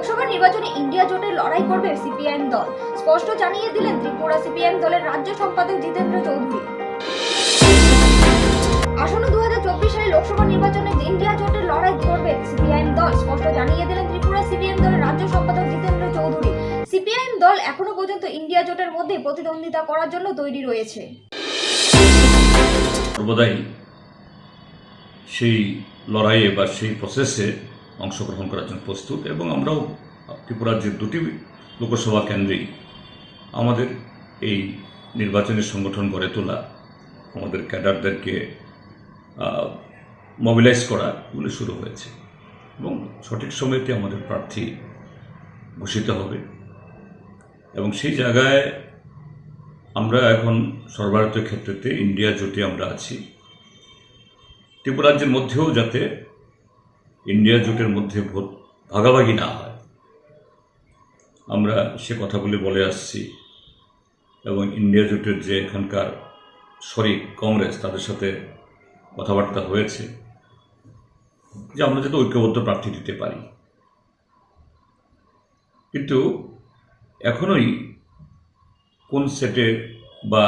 লোকসভা নির্বাচনে ইন্ডিয়া জোটে লড়াই করবে সিপিআইএম দল। স্পষ্ট জানিয়ে দিলেন ত্রিপুরা সিপিআইএম দলের রাজ্য সম্পাদক জিতেন্দ্র চৌধুরী। আসন্ন দু সালে লোকসভা নির্বাচনে ইন্ডিয়া জোটের লড়াই করবে সিপিআইএম দল। স্পষ্ট জানিয়ে দিলেন ত্রিপুরা সিপিএম দলের রাজ্য সম্পাদক জিতেন্দ্র চৌধুরী। সিপিআইএম দল এখনও পর্যন্ত ইন্ডিয়া জোটের মধ্যে প্রতিদ্বন্দ্বিতা করার জন্য তৈরি রয়েছে। সর্বদাই সেই লড়াইয়ে বা সেই প্রসেসে অংশগ্রহণ করার জন্য প্রস্তুত এবং আমরাও ত্রিপুরার যে দুটি লোকসভা কেন্দ্রেই আমাদের এই নির্বাচনী সংগঠন গড়ে তোলা, আমাদের ক্যাডারদেরকে মোবিলাইজ করা এগুলো শুরু হয়েছে এবং সঠিক সময়তে আমাদের প্রার্থী ঘোষিত হবে এবং সেই জায়গায় আমরা এখন সর্বভারতীয় ক্ষেত্রেতে ইন্ডিয়া জোটে আমরা আছি। ত্রিপুরা রাজ্যের মধ্যেও যাতে ইন্ডিয়া জোটের মধ্যে ভোট ভাগাভাগি না হয়। আমরা সে কথাগুলি বলে আসছি এবং ইন্ডিয়া জোটের যে এখানকার শরিক কংগ্রেস, তাদের সাথে কথাবার্তা হয়েছে, যে আমরা যাতে ঐক্যবদ্ধ প্রার্থী দিতে পারি। কিন্তু এখনোই কোন সেটে বা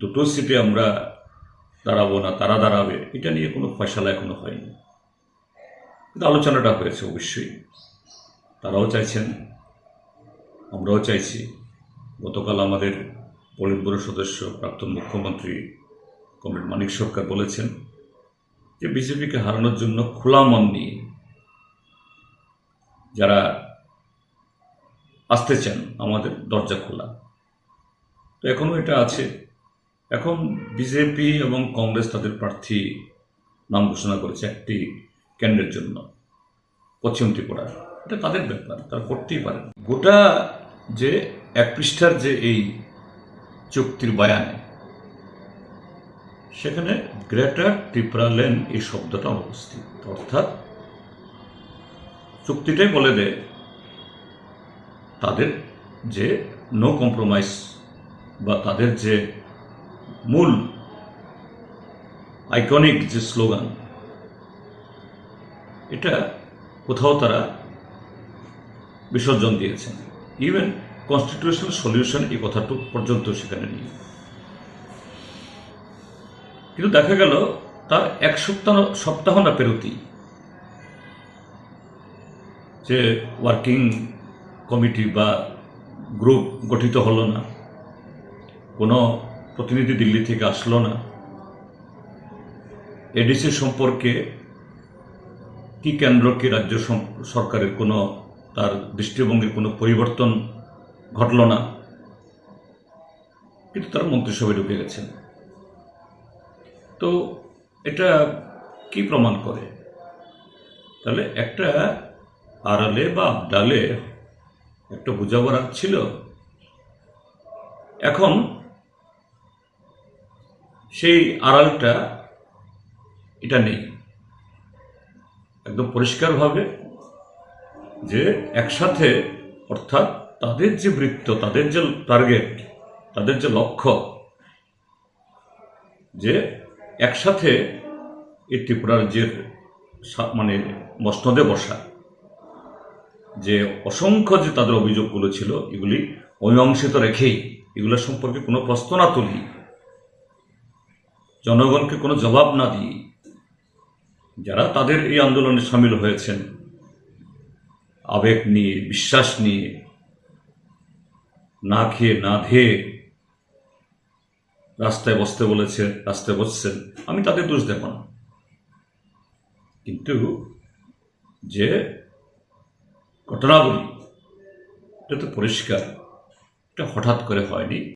দুটো সিটে আমরা দাঁড়াবো না, তারা দাঁড়াবে, এটা নিয়ে কোনো ফয়সালা এখনও হয়নি। কিন্তু আলোচনাটা হয়েছে অবশ্যই। তারাও চাইছেন, আমরাও চাইছি। গতকাল আমাদের পলিট ব্যুরো সদস্য প্রাক্তন মুখ্যমন্ত্রী কমরেড মানিক সরকার বলেছেন যে বিজেপিকে হারানোর জন্য খোলা মন নিয়ে যারা আসতে চান, আমাদের দরজা খোলা। তো এখনও এটা আছে। এখন বিজেপি এবং কংগ্রেস তাদের প্রার্থী নাম ঘোষণা করেছে। একটি কেন্দ্রের জন্য। পশ্চিম ত্রিপুরার। এটা তাদের ব্যাপার, তারা করতেই পারে। গোটা যে এক পৃষ্ঠার যে এই চুক্তির বয়ানে, সেখানে গ্রেটার ত্রিপুরা লেন এই শব্দটা অবস্থিত। অর্থাৎ চুক্তিটাই বলে দেয়, তাদের যে নো কম্প্রোমাইজ বা তাদের যে মূল আইকনিক যে স্লোগান এটা কোথাও তারা বিসর্জন দিয়েছেন। ইভেন কনস্টিটিউশনাল সলিউশন এই কথাটুক পর্যন্ত সেখানে নেই। কিন্তু দেখা গেল, তার এক সপ্তাহ সপ্তাহ না পেরোতেই যে ওয়ার্কিং কমিটি বা গ্রুপ গঠিত হলো না, কোনো প্রতিনিধি দিল্লি থেকে আসলো না, এডিসি সম্পর্কে কি কেন্দ্র, কি রাজ্য সরকারের কোনো তার দৃষ্টিভঙ্গির কোনো পরিবর্তন ঘটল না? কিন্তু তারা মন্ত্রিসভায় ঢুকে গেছেন। তো এটা কি প্রমাণ করে? তাহলে একটা আড়ালে বা আবডালে একটা বোঝাপড়া ছিল। এখন সেই আড়ালটা এটা নেই। একদম পরিষ্কারভাবে যে একসাথে, অর্থাৎ তাদের যে বৃত্ত, তাদের যে টার্গেট তাদের যে লক্ষ্য, যে একসাথে এই ত্রিপুরার যে মানে মসনদে বসা, যে অসংখ্য যে তাদের অভিযোগগুলো ছিল, এগুলি অমীমাংসিত রেখেই, এগুলো সম্পর্কে কোনো প্রশ্ন না তুলি, জনগণকে কোনো জবাব না দিয়ে যারা তাদের এই আন্দোলনে সামিল হয়েছেন, আবেগ নিয়ে, বিশ্বাস নিয়ে, না খেয়ে, না ধেয়ে রাস্তায় বসতে বলেছে রাস্তায় বসছেন, আমি তাদের দোষ দেব না। কিন্তু যে ঘটনাবলী, এটা তো পরিষ্কার, এটা হঠাৎ করে হয়নি।